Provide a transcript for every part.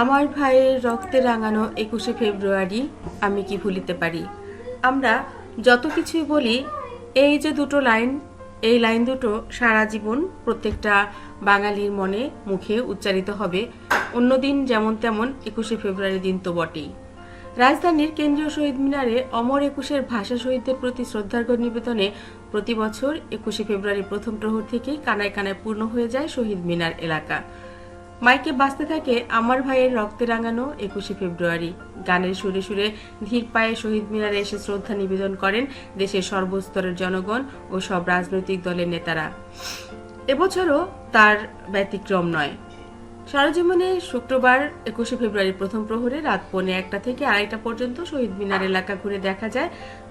আমার ভাইয়ের রক্তে রাঙানো একুশে ফেব্রুয়ারি আমি কি ভুলিতে পারি? আমরা যত কিছুই বলি, এই যে দুটো লাইন, এই লাইন দুটো সারা জীবন প্রত্যেকটা বাঙালির মনে, মুখে উচ্চারিত হবে। অন্যদিন যেমন তেমন একুশে ফেব্রুয়ারি দিন তো বটেই। রাজধানীর কেন্দ্রীয় শহীদ মিনারে অমর একুশের ভাষা শহীদদের প্রতি শ্রদ্ধার্ঘ্য নিবেদনে প্রতি বছর একুশে ফেব্রুয়ারি প্রথম প্রহর থেকেই কানায় কানায় পূর্ণ হয়ে যায় শহীদ মিনার এলাকা। মাইকে বাঁচতে থাকে আমার ভাইয়ের রক্তে রাঙানো একুশে ফেব্রুয়ারি। গানের সুরে সুরে ধীর পায়ে শহীদ মিনারে এসে শ্রদ্ধা নিবেদন করেন দেশের সর্বস্তরের জনগণ ও সব রাজনৈতিক দলের নেতারা। এবছরও তার ব্যতিক্রম নয়। সরজীবনে শুক্রবার একুশে ফেব্রুয়ারি প্রথম প্রহরে রাত পৌনে একটা থেকে আড়াইটা পর্যন্ত শহীদ মিনার এলাকা ঘুরে দেখা যায়।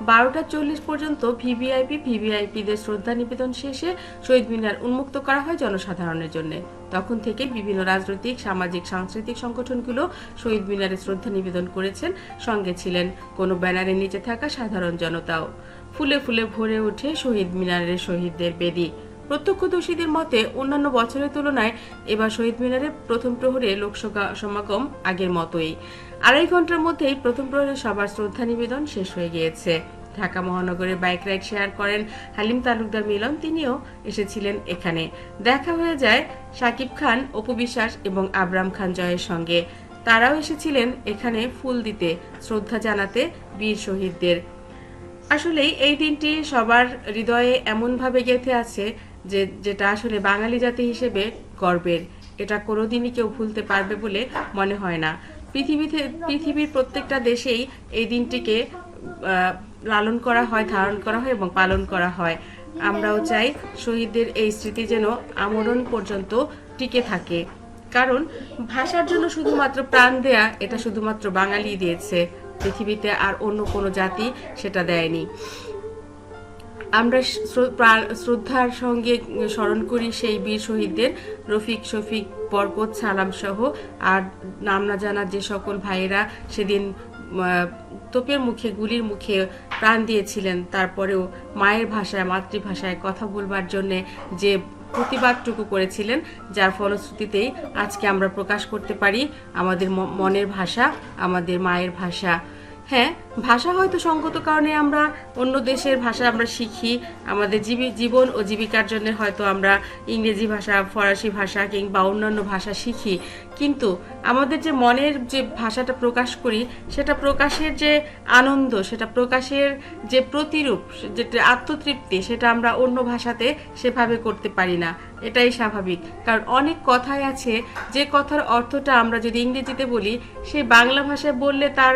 বারোটা চল্লিশ পর্যন্ত ভিভিআইপি, ভিভিআইপিদের শ্রদ্ধা নিবেদন শেষে শহীদ মিনার উন্মুক্ত করা হয় জনসাধারণের জন্য। তখন থেকে বিভিন্ন রাজনৈতিক, সামাজিক, সাংস্কৃতিক সংগঠনগুলো শহীদ মিনারে শ্রদ্ধা নিবেদন করেছেন, সঙ্গে ছিলেন কোনো ব্যানারের নিচে থাকা সাধারণ জনতাও। ফুলে ফুলে ভরে ওঠে শহীদ মিনারের শহীদদের বেদি। প্রত্যক্ষদর্শীদের মতে, অন্যান্য বছরের তুলনায় এবার শহীদ মিনারে প্রথম প্রহরে লোকসভা সমাগম আগের মতোই। আড়াই ঘণ্টার মধ্যেই প্রথম প্রহরে সবার শ্রদ্ধা নিবেদন শেষ হয়ে গিয়েছে। ঢাকা মহানগরে বাইক রাইড শেয়ার করেন হালিম তালুকদার মিলন। তিনিও এসেছিলেন এখানে। দেখা হয়ে যায় সাকিব খান, অপু বিশ্বাস এবং আবরাম খান জয়ের সঙ্গে। তারাও এসেছিলেন এখানে ফুল দিতে, শ্রদ্ধা জানাতে বীর শহীদদের। আসলেই এই দিনটি সবার হৃদয়ে এমনভাবে গেঁথে আছে যে যেটা আসলে বাঙালি জাতি হিসেবে গর্বের। এটা কোনোদিনই কেউ ভুলতে পারবে বলে মনে হয় না। পৃথিবীতে, পৃথিবীর প্রত্যেকটা দেশেই এই দিনটিকে লালন করা হয়, ধারণ করা হয় এবং পালন করা হয়। আমরাও চাই শহীদদের এই স্মৃতি যেন আমরণ পর্যন্ত টিকে থাকে। কারণ ভাষার জন্য শুধুমাত্র প্রাণ দেয়া এটা শুধুমাত্র বাঙালি দিয়েছে। পৃথিবীতে আর অন্য কোনো জাতি সেটা দেয়নি। আমরা শ্র- শ্রদ্ধার সঙ্গে স্মরণ করি সেই বীর শহীদদের। রফিক, শফিক, বরকত, সালাম সহ। আর নাম না জানা যে সকল ভাইয়েরা সেদিন তোপের মুখে, গুলির মুখে প্রাণ দিয়েছিলেন। তারপরেও মায়ের ভাষায়, মাতৃভাষায় কথা বলবার জন্যে যে প্রতিবাদটুকু করেছিলেন, যার ফলশ্রুতিতেই আজকে আমরা প্রকাশ করতে পারি আমাদের মনের ভাষা, আমাদের মায়ের ভাষা। হ্যাঁ ভাষা হয়তো সঙ্গত কারণে আমরা অন্য দেশের ভাষা আমরা শিখি, আমাদের জীবী, জীবন ও জীবিকার জন্য হয়তো আমরা ইংরেজি ভাষা, ফরাসি ভাষা কিংবা অন্যান্য ভাষা শিখি। কিন্তু আমাদের যে মনের যে ভাষাটা প্রকাশ করি, সেটা প্রকাশের যে আনন্দ, সেটা প্রকাশের যে প্রতিরূপ যেটা আত্মতৃপ্তি, সেটা আমরা অন্য ভাষাতে সেভাবে করতে পারি না। এটাই স্বাভাবিক। কারণ অনেক কথাই আছে, যে কথার অর্থটা আমরা যদি ইংরেজিতে বলি সেই বাংলা ভাষায় বললে তার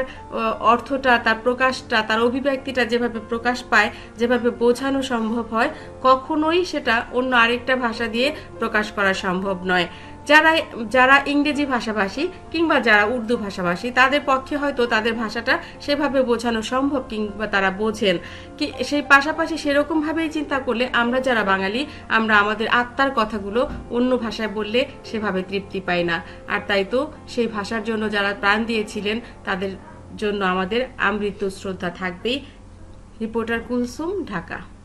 অর্থটা, তার প্রকাশটা, তার অভিব্যক্তিটা যেভাবে প্রকাশ পায়, যেভাবে বোঝানো সম্ভব হয়, কখনোই সেটা অন্য আরেকটা ভাষা দিয়ে প্রকাশ করা সম্ভব নয়। যারা যারা ইংরেজি ভাষাভাষী কিংবা যারা উর্দু ভাষাভাষী, তাদের পক্ষে হয়তো তাদের ভাষাটা সেভাবে বোঝানো সম্ভব কিংবা তারা বোঝেন। কি, সেই পাশাপাশি সেরকমভাবেই চিন্তা করলে আমরা যারা বাঙালি, আমরা আমাদের আত্মার কথাগুলো অন্য ভাষায় বললে সেভাবে তৃপ্তি পাই না। আর তাই তো সেই ভাষার জন্য যারা প্রাণ দিয়েছিলেন, তাদের জন্য আমাদের আমৃত্যু শ্রদ্ধা থাকবেই। রিপোর্টার কুলসুম, ঢাকা।